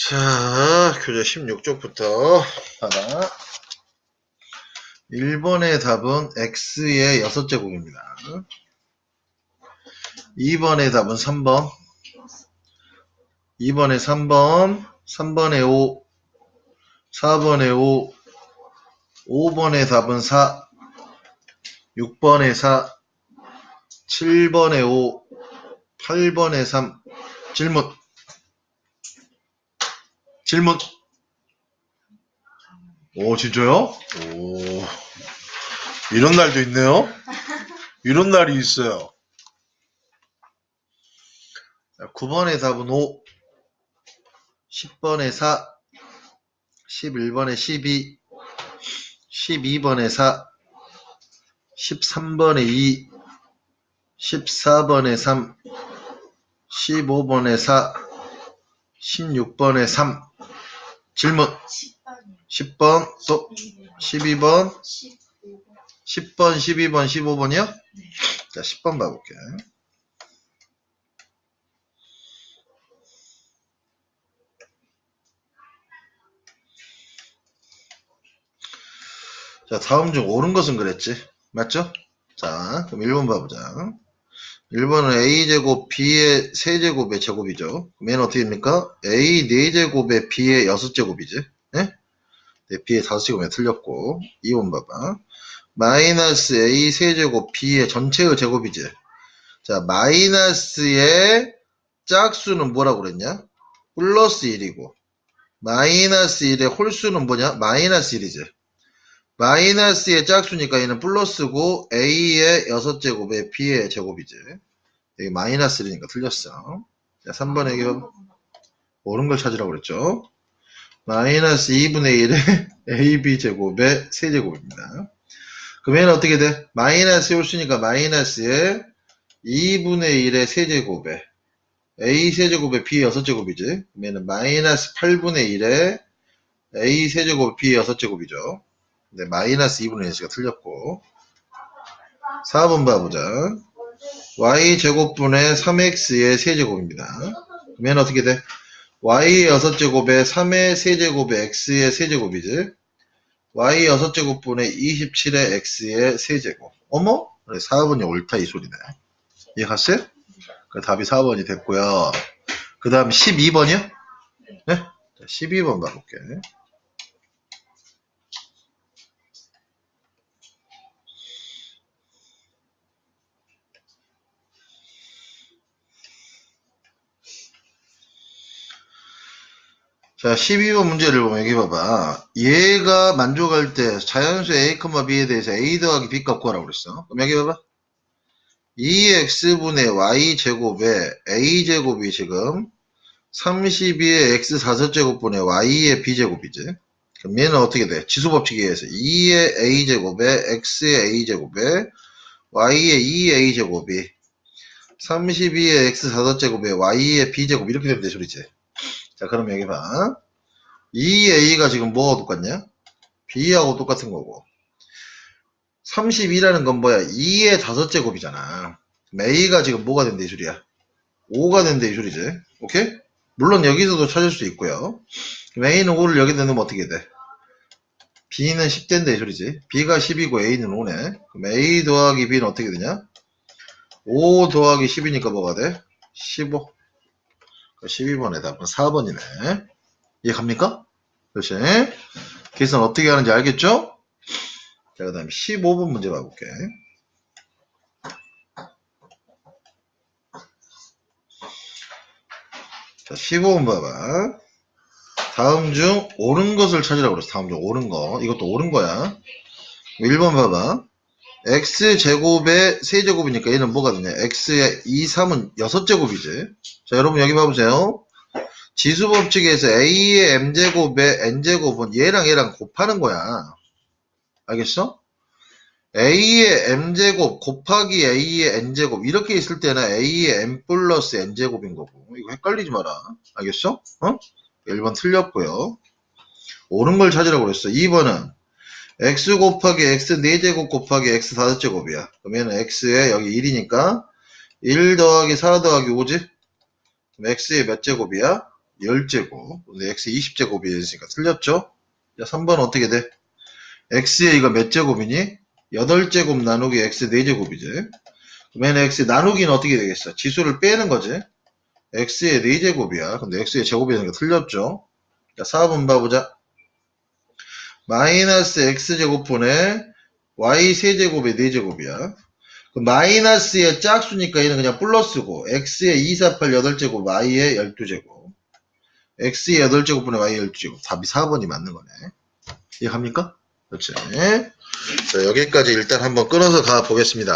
자, 교재 16쪽부터 하나. 1번의 답은 x의 6제곱입니다. 2번의 답은 3번. 2번에 3번, 3번에 5, 4번에 5, 5번의 답은 4, 6번에 4, 7번에 5, 8번에 3. 질문. 질문. 오, 진짜요? 오. 이런 날도 있네요. 이런 날이 있어요. 9번의 답은 5, 10번에 4, 11번에 12, 12번에 4, 13번에 2, 14번에 3, 15번에 4, 16번에 3. 질문 10번이요. 10번, 또 12번, 15번. 10번, 12번, 15번이요? 네. 자, 10번 봐볼게. 자, 다음 중 옳은 것은 그랬지. 맞죠? 자, 그럼 1번 봐보자. 1번은 a제곱 b의 세제곱의 제곱이죠. 맨 어떻게 됩니까? a 4제곱에 b의 6제곱이지. 네? 네, b의 5제곱에 틀렸고. 2번 봐봐. 마이너스 a 세제곱 b의 전체의 제곱이지. 자, 마이너스의 짝수는 뭐라고 그랬냐? 플러스 1이고 마이너스 1의 홀수는 뭐냐? 마이너스 1이지. 마이너스의 짝수니까 얘는 플러스고 a의 6제곱에 b의 제곱이지. 여기 마이너스 1이니까 틀렸어. 자, 3번에 이게 옳은 걸 찾으라고 그랬죠. 마이너스 2분의 1의 ab 제곱의 세제곱입니다. 그럼 얘는 어떻게 돼? 마이너스 홀수니까 마이너스에 2분의 1의 세제곱에 a 세제곱에 b 6제곱이지. 그러면 마이너스 8분의 1에 a 세제곱 b 6제곱이죠. 네, 마이너스 2분의 1가 틀렸고 4번 봐보자. y 제곱분의 3x의 세제곱입니다. 그러면 어떻게 돼? y 6제곱에 3의 세제곱에 x의 세제곱이지. y 6제곱분의 27의 x의 세제곱. 어머? 그래, 4번이 옳다 이 소리네. 이해갔어요? 그 답이 4번이 됐고요. 그 다음 12번이요? 네? 자, 12번 가볼게. 자, 12번 문제를 보면 여기 봐봐. 얘가 만족할 때 자연수 A, B에 대해서 A 더하기 B 값 구하라고 그랬어. 그럼 여기 봐봐. 2x분의 y제곱에 a제곱이 지금 32의 x 4제곱분의 y의 b제곱이지. 그럼 얘는 어떻게 돼? 지수법칙에 의해서 2의 a제곱에 x의 a제곱에 y의 2a제곱이 32의 x 4제곱에 y의 b제곱 이렇게 되면 돼 소리지. 자 그럼 여기 봐. 2a가 지금 뭐하고 똑같냐? b하고 똑같은 거고 32라는 건 뭐야? 2의 다섯 제곱이잖아. 그럼 A가 지금 뭐가 된대 이 소리야? 5가 된대 이 소리지. 오케이? 물론 여기서도 찾을 수 있고요. A는 5를 여기다 넣으면 어떻게 돼? B는 10 된대 이 소리지. B가 10이고 A는 5네. 그럼 A 더하기 B는 어떻게 되냐? 5 더하기 10이니까 뭐가 돼? 15. 12번에 답은 4번이네. 이해 갑니까? 그렇지? 계산 어떻게 하는지 알겠죠? 자, 그 다음에 15번 문제 봐볼게. 자, 15번 봐봐. 다음 중 옳은 것을 찾으라고 그랬어. 다음 중 옳은 거. 이것도 옳은 거야. 1번 봐봐. X제곱의 세제곱이니까 얘는 뭐가 되냐. x의 2, 3은 6제곱이지. 자, 여러분 여기 봐보세요. 지수 법칙에서 a의 m제곱의 n제곱은 얘랑 얘랑 곱하는 거야. 알겠어? a의 m제곱 곱하기 a의 n제곱 이렇게 있을 때는 a의 m 플러스 n제곱인 거고 이거 헷갈리지 마라 알겠어? 어? 1번 틀렸고요 옳은 걸 찾으라고 그랬어 2번은 x 곱하기 x 4제곱 곱하기 x 5제곱이야 그러면 x에 여기 1이니까 1 더하기 4 더하기 5지? 그럼 x의 몇 제곱이야? 10제곱. 근데 x 20제곱이 있으니까 틀렸죠? 자, 3번 어떻게 돼? x에 이거 몇 제곱이니? 8제곱 나누기 x 4제곱이지. 그러면 x 나누기는 어떻게 되겠어? 지수를 빼는 거지. x의 4제곱이야. 근데 x의 제곱이 되니까 틀렸죠? 자, 4번 봐보자. 마이너스 x제곱분의 y 세제곱의 4제곱이야. 그 마이너스의 짝수니까 얘는 그냥 플러스고 x의 2, 4, 8, 8제곱, y의 12제곱. x의 8제곱분의 y의 12제곱. 답이 4번이 맞는 거네. 이해합니까? 그렇지. 자, 여기까지 일단 한번 끊어서 가 보겠습니다.